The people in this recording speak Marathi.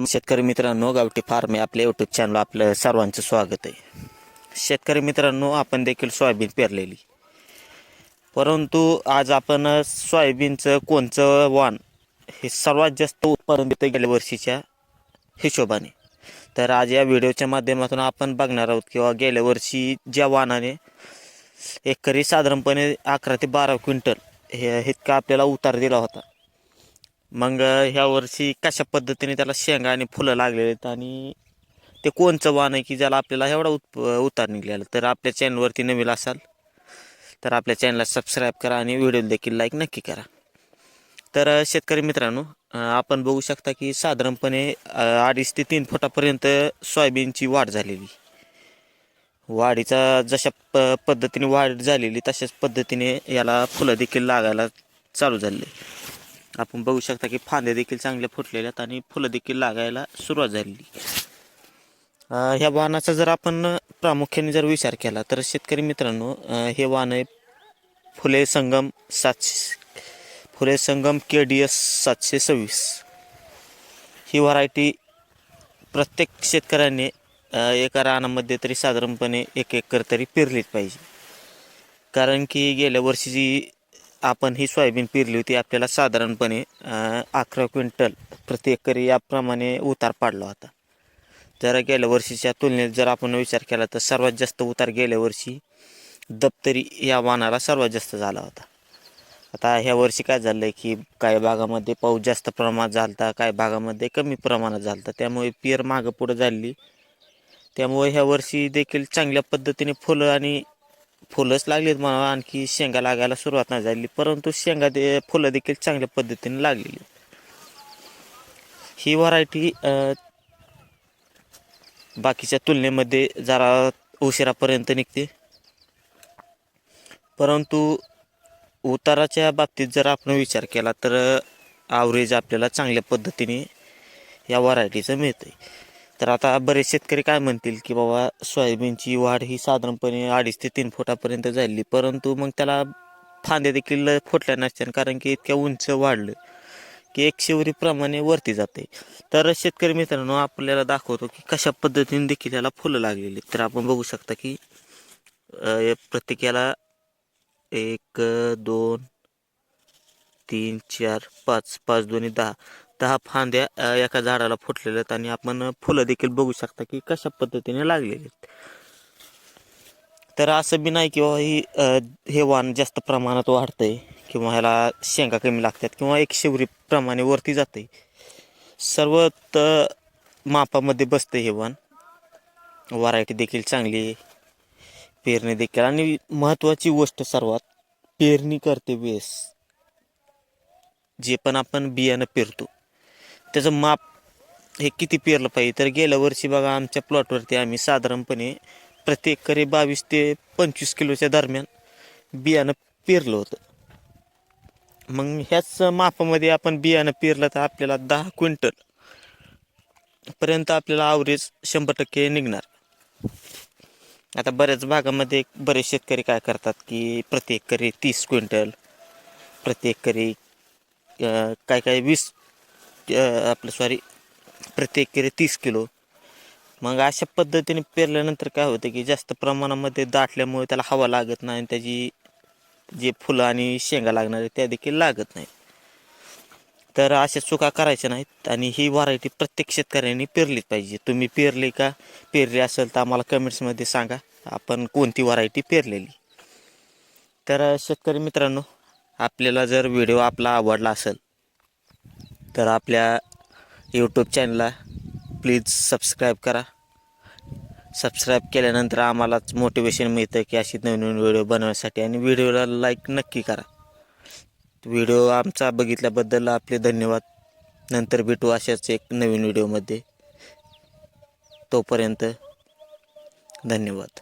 शेतकरी मित्रांनो गावठी फार्म आहे आपल्या यूट्यूब चॅनल आपलं सर्वांचं स्वागत आहे. शेतकरी मित्रांनो आपण देखील सोयाबीन पेरलेली. परंतु आज आपण सोयाबीनचं कोणचं वाण हे सर्वात जास्त उत्पादन देतं गेल्या वर्षीच्या हिशोबाने. तर आज या व्हिडिओच्या माध्यमातून आपण बघणार आहोत किंवा गेल्या वर्षी ज्या वाणाने एकरी साधारणपणे अकरा ते बारा क्विंटल हे इतका आपल्याला उतार दिला होता. मग ह्या वर्षी कशा पद्धतीने त्याला शेंगा आणि फुलं लागलेले आहेत आणि ते कोणचं वाण आहे की ज्याला आपल्याला एवढा उत उतार निघलेला? तर आपल्या चॅनलवरती नवीन असाल तर आपल्या चॅनलला सबस्क्राईब करा आणि व्हिडिओ देखील लाईक नक्की करा. तर शेतकरी मित्रांनो आपण बघू शकता की साधारणपणे अडीच ते तीन फुटापर्यंत सोयाबीनची वाढ झालेली. वाढीचा जशा प पद्धतीने वाढ झालेली तशाच पद्धतीने याला फुलं देखील लागायला चालू झाले. आपण बघू शकता की फांद्या देखील चांगल्या फुटलेल्या आहेत आणि फुलं देखील लागायला सुरुवात झालेली ह्या वाहनाचा जर आपण प्रामुख्याने जर विचार केला तर शेतकरी मित्रांनो हे वाहन आहे फुले संगम सातशे फुले संगम के डी एस सातशे सव्वीस. ही व्हरायटी प्रत्येक शेतकऱ्याने एका रानामध्ये तरी साधारणपणे एक एकर तरी पेरलीच पाहिजे. कारण की गेल्या वर्षी जी आपण ही सोयाबीन पेरली होती आपल्याला साधारणपणे अकरा क्विंटल प्रति एकरी याप्रमाणे उतार पाडला होता. जरा गेल्या वर्षीच्या तुलनेत जर आपण विचार केला तर सर्वात जास्त उतार गेल्या वर्षी दप्तरी या वाहनाला सर्वात जास्त झाला होता. आता ह्या वर्षी काय झालं आहे की काही भागामध्ये पाऊस जास्त प्रमाणात झाला काही भागामध्ये कमी प्रमाणात झाला त्यामुळे पियर मागं पुढं झाली. त्यामुळे ह्या वर्षी देखील चांगल्या पद्धतीने फुलं आणि फुलंच लागलीत म्हणा आणखी शेंगा लागायला सुरुवात नाही झाली. परंतु शेंगा दे फुलं देखील चांगल्या पद्धतीने लागलेली. ही व्हरायटी बाकीच्या तुलनेमध्ये जरा उशिरापर्यंत निघते. परंतु उताराच्या बाबतीत जर आपण विचार केला तर आवरेज आपल्याला चांगल्या पद्धतीने या व्हरायटीचं मिळतं आहे तर आता बरेच शेतकरी काय म्हणतील की बाबा सोयाबीनची वाढ ही साधारणपणे अडीच ते तीन फुटापर्यंत झाली परंतु मग त्याला फांद्या देखील फुटल्या नसत्या कारण की इतक्या उंच वाढलं की एक शिवरीप्रमाणे वरती जाते. तर शेतकरी मित्रांनो आपल्याला दाखवतो की कशा पद्धतीने देखील याला फुलं लागलेली तर आपण बघू शकता की प्रत्येक प्रत्येकाला एक दोन तीन चार पाच पाच दोन्ही दहा दहा फांद्या एका झाडाला फुटलेल्या आहेत आणि आपण फुलं देखील बघू शकता की कशा पद्धतीने लागलेली आहेत तर असं बी नाही किंवा ही हे वाण जास्त प्रमाणात वाढतंय किंवा ह्याला शेंगा कमी लागतात किंवा एक शिवरीप्रमाणे वरती जाते आहे त मापामध्ये बसतं हे वाण. व्हरायटी देखील चांगली आहे. पेरणी देखील आणि महत्त्वाची गोष्ट सर्वात पेरणी करते वेळेस. जे पण आपण बियाणं पेरतो त्याचं माप हे किती पेरलं पाहिजे? तर गेल्या वर्षी बघा आमच्या प्लॉटवरती आम्ही साधारणपणे प्रत्येक एकरी बावीस ते पंचवीस किलोच्या दरम्यान बियाणं पेरलं होतं. मग ह्याच मापामध्ये आपण बियाणं पेरलं तर आपल्याला दहा क्विंटल पर्यंत आपल्याला आवरेज शंभर टक्के निघणार. आता बऱ्याच भागामध्ये बरेच शेतकरी काय करतात की प्रत्येक करी तीस क्विंटल प्रत्येक करी काय काय वीस आपलं सॉरी प्रति एकरी तीस किलो. मग अशा पद्धतीने पेरल्यानंतर काय होतं की जास्त प्रमाणामध्ये दाटल्यामुळे त्याला हवा लागत नाही आणि त्याची जे फुलं आणि शेंगा लागणार आहे त्या देखील लागत नाही तर अशा चुका करायच्या नाहीत आणि ही व्हरायटी प्रत्येक शेतकऱ्यांनी पेरलीच पाहिजे. तुम्ही पेरली का? पेरली असेल तर आम्हाला कमेंट्समध्ये सांगा. आपण कोणती व्हरायटी पेरलेली? तर शेतकरी मित्रांनो आपल्याला जर व्हिडिओ आपला आवडला असेल तर आपल्या यूट्यूब चॅनलला प्लीज सबस्क्राईब करा. सबस्क्राईब केल्यानंतर आम्हालाच मोटिवेशन मिळतं की अशी नवीन नवीन व्हिडिओ बनवण्यासाठी आणि व्हिडिओला लाईक नक्की करा. व्हिडिओ आमचा बघितल्याबद्दल आपले धन्यवाद. नंतर भेटू अशाच एक नवीन व्हिडिओमध्ये तोपर्यंत धन्यवाद.